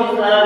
Alpha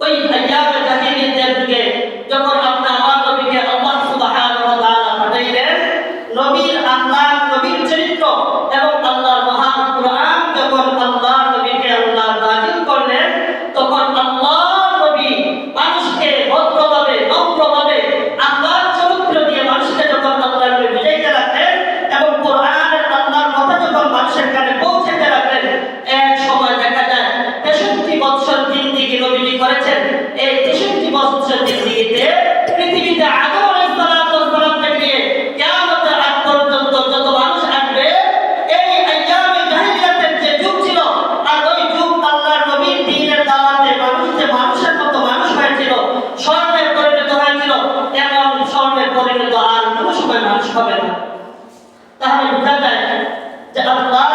कोई भैया के जब করলে তো আর কোনো সময় মানুষ হবে না। তাহলে বোঝা যায় যে আল্লাহ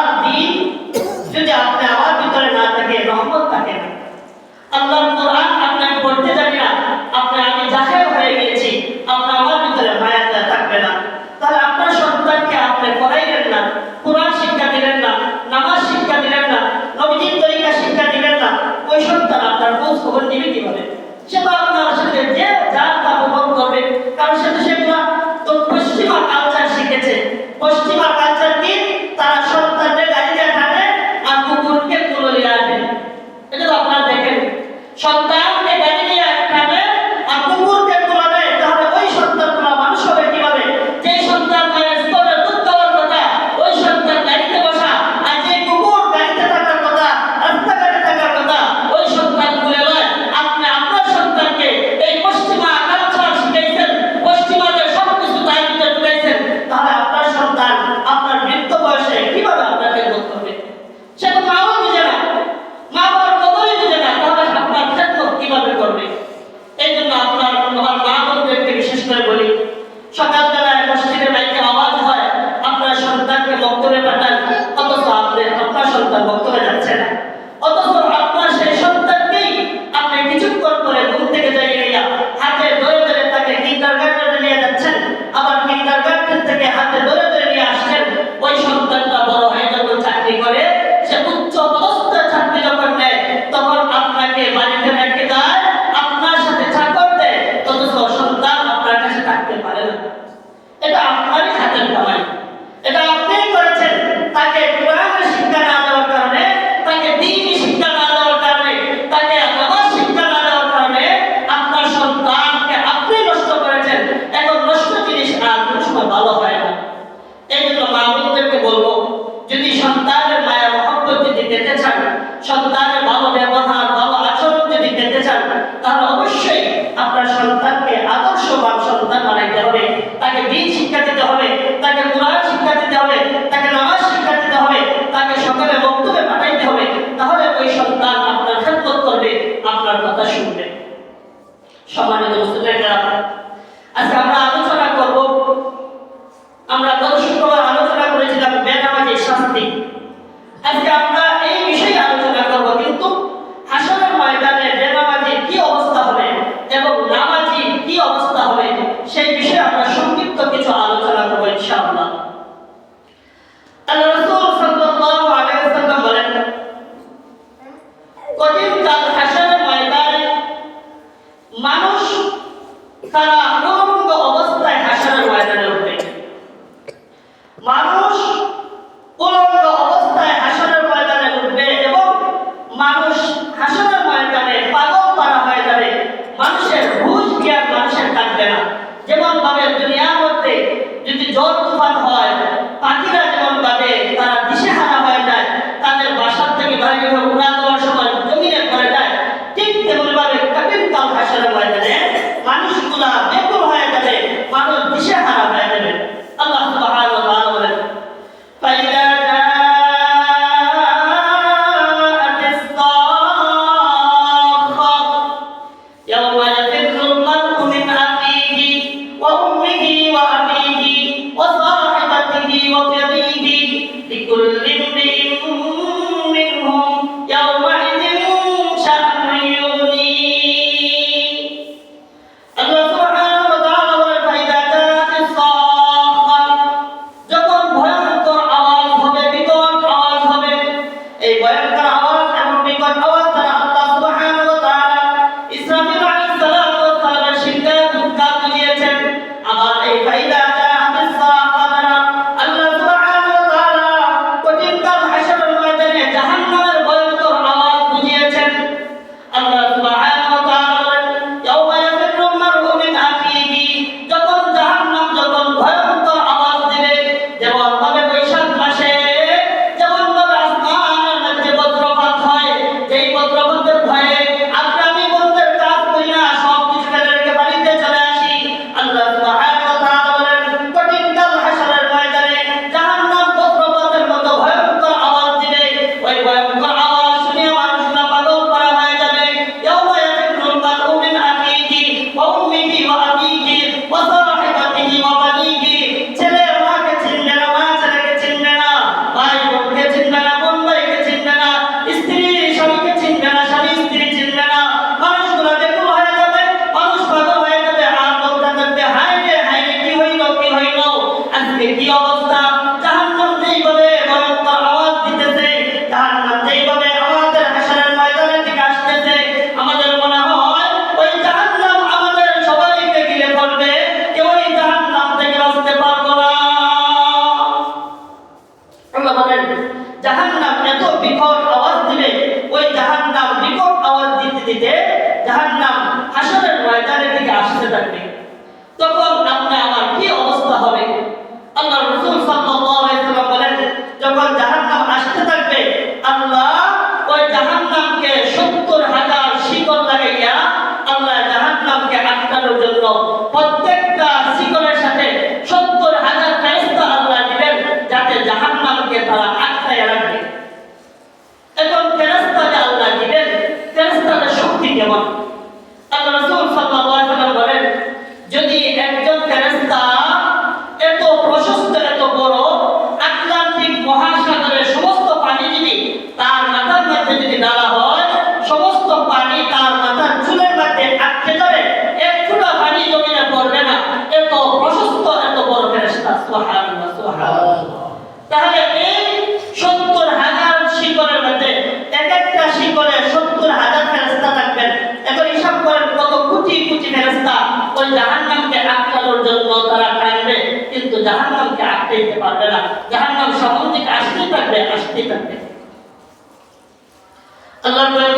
আল্লাহ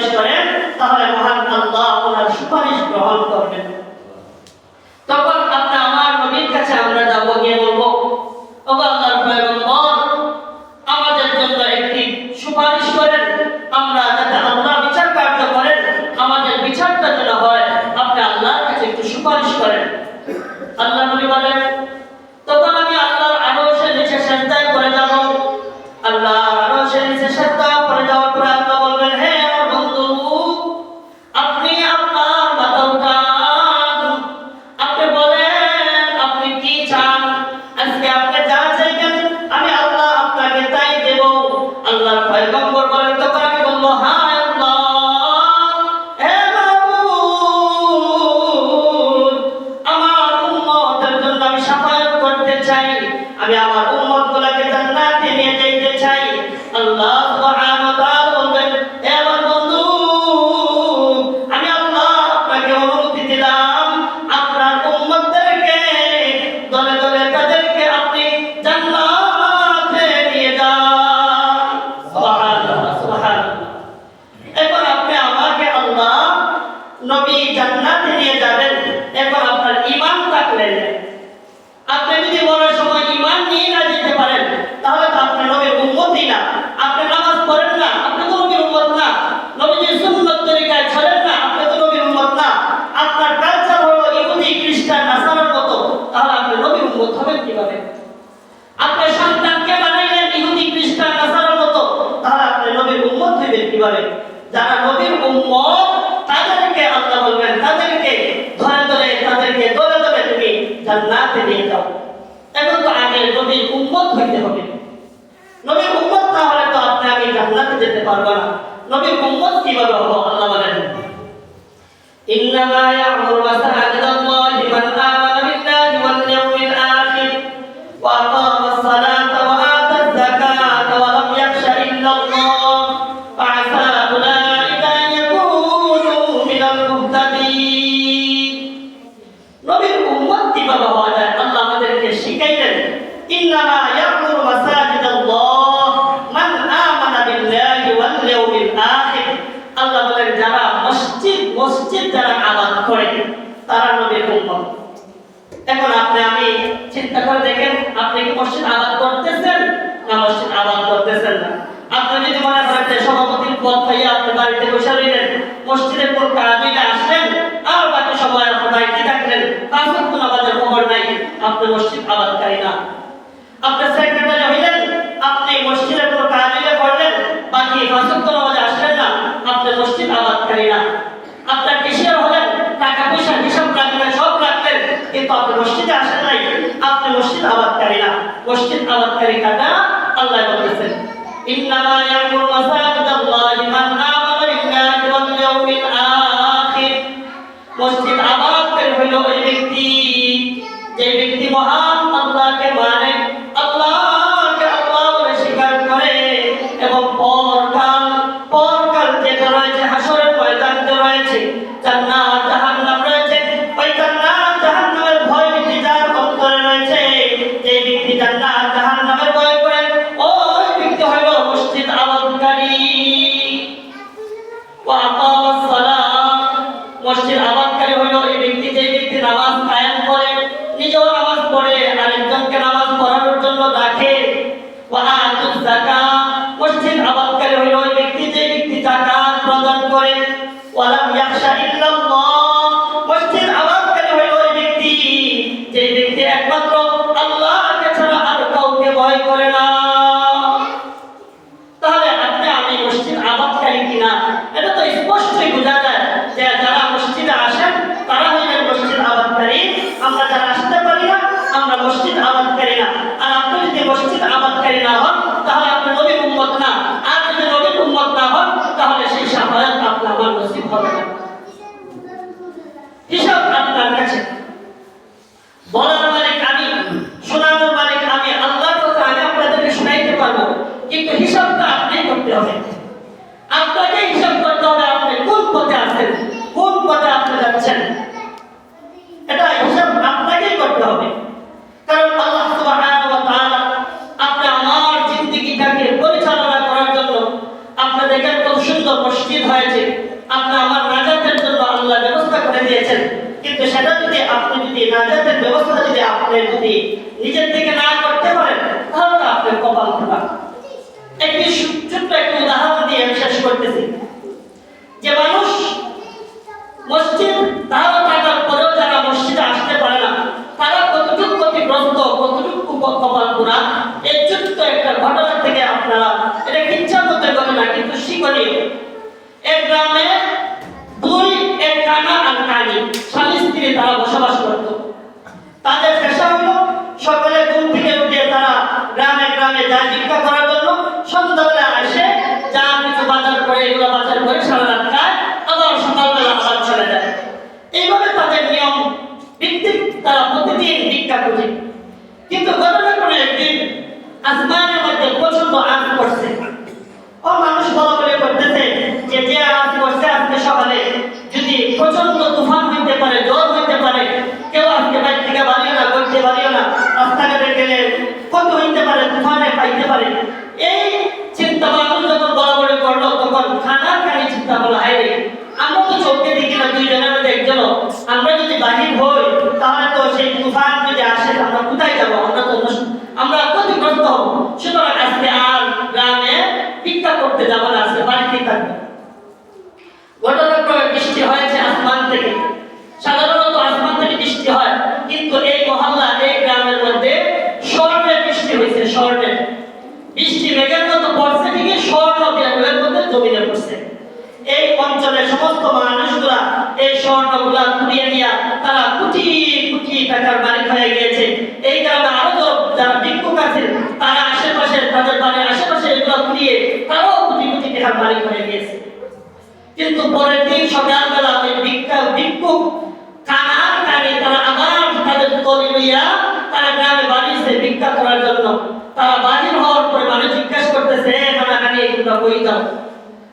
সুপারিশ করেন তাহলে মহান আল্লাহ ওনার সুপারিশ গ্রহণ করবেন। তখন করতে চাই আমি আমার উম্মত গুলাকে জান্নাতে নিয়ে যেতে চাই। আল্লাহ ব্যক্তি বলে যারা নবীর উম্মত, তাদেরকে আল্লাহ বলবেন, তাদেরকে ধরে ধরে, তাদেরকে ধরে ধরে তুমি জান্নাতে নিয়ে যাও। এখন তো আগে নবীর উম্মত হইতে হবে। নবীর উম্মত না হলে তো আপনি আমি জান্নাতে যেতে পারব না। নবীর উম্মত কীভাবে হব আল্লাহ বলেন, ইন্নামা এখন আপনি, আমি চিন্তা করে দেখেন, আপনি কি মসজিদ করতেছেন? না, মসজিদ করতেছেন না। আপনি যদি মনে করেন যে সভাপতির পাইয়ে আপনি বাড়িতে বসে রইলেন আসলেন, আর বাকি সময় আপনি বাড়িতে থাকলেন খবর নাই, আপনি মসজিদ না। আপনি সেক্রেটারি হইলেন, আপনি মসজিদের বাকি আসলেন না, আপনি মসজিদ না। আপনার কৃষি মসজিদে আসে নাই। আপনি মসজিদ আবাদকারী না। মসজিদ আবাদকারী কাটা আল্লাহ বলেছেন, ইন্নামা ইয়ামুরু মাসাজিদাল্লাহি মান আমানা বিল্লাহি ওয়াল ইয়াউমিল আখির। মসজিদ হলো ওই ব্যক্তি, যে ব্যক্তি এক গ্রামে প্রচণ্ড তুফান হইতে পারে জল হইতে পারে, কেউ আজকে বাইর থেকে বাড়িও না বলতে পারিও না, রাস্তাঘাটে গেলে কত হইতে পারে, তুফানে পাইতে পারে। এই কারণে আরও যারা ভিক্ষুক আছেন, তারা আশেপাশে, তাদের বাড়ির আশেপাশে এগুলো দিয়ে তারাও কোটি কোটি টাকার মালিক হয়ে গিয়েছে কিন্তু পরের দিন সকালবেলা ওই ভিক্ষা, ভিক্ষুক কানার কানে তারা আবার তাদের লইয়া তারা গ্রামে বাড়িয়েছে ভিক্ষা করার জন্য। তারা বাহির হওয়ার পরে মানুষ জিজ্ঞাসা করতেছে হ্যাঁ, কানা কানে বই দাও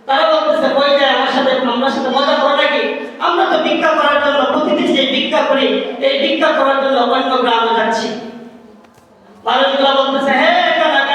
তারা বলতেছে বই যায়, আমার সাথে আমার সাথে মজা করো নাকি? আমরা তো ভিক্ষা করার জন্য ভিক্ষা করি এই ভিক্ষা করার জন্য অন্য গ্রামে যাচ্ছি। মানুষগুলা বলতেছে হ্যাঁ কোথায়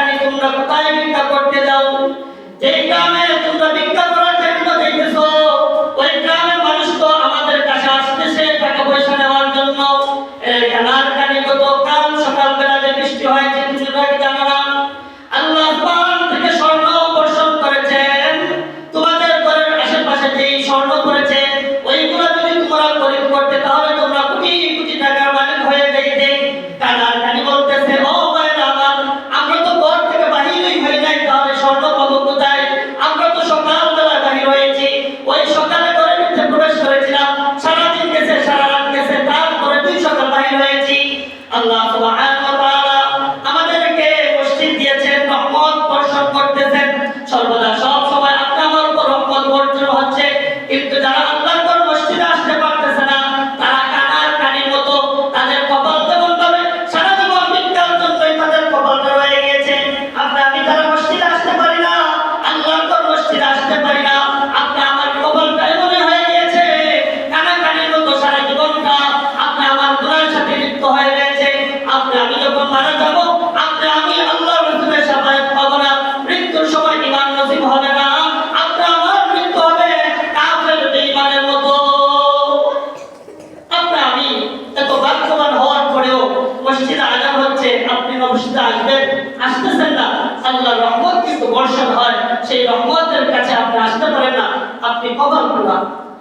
আল্লাহ।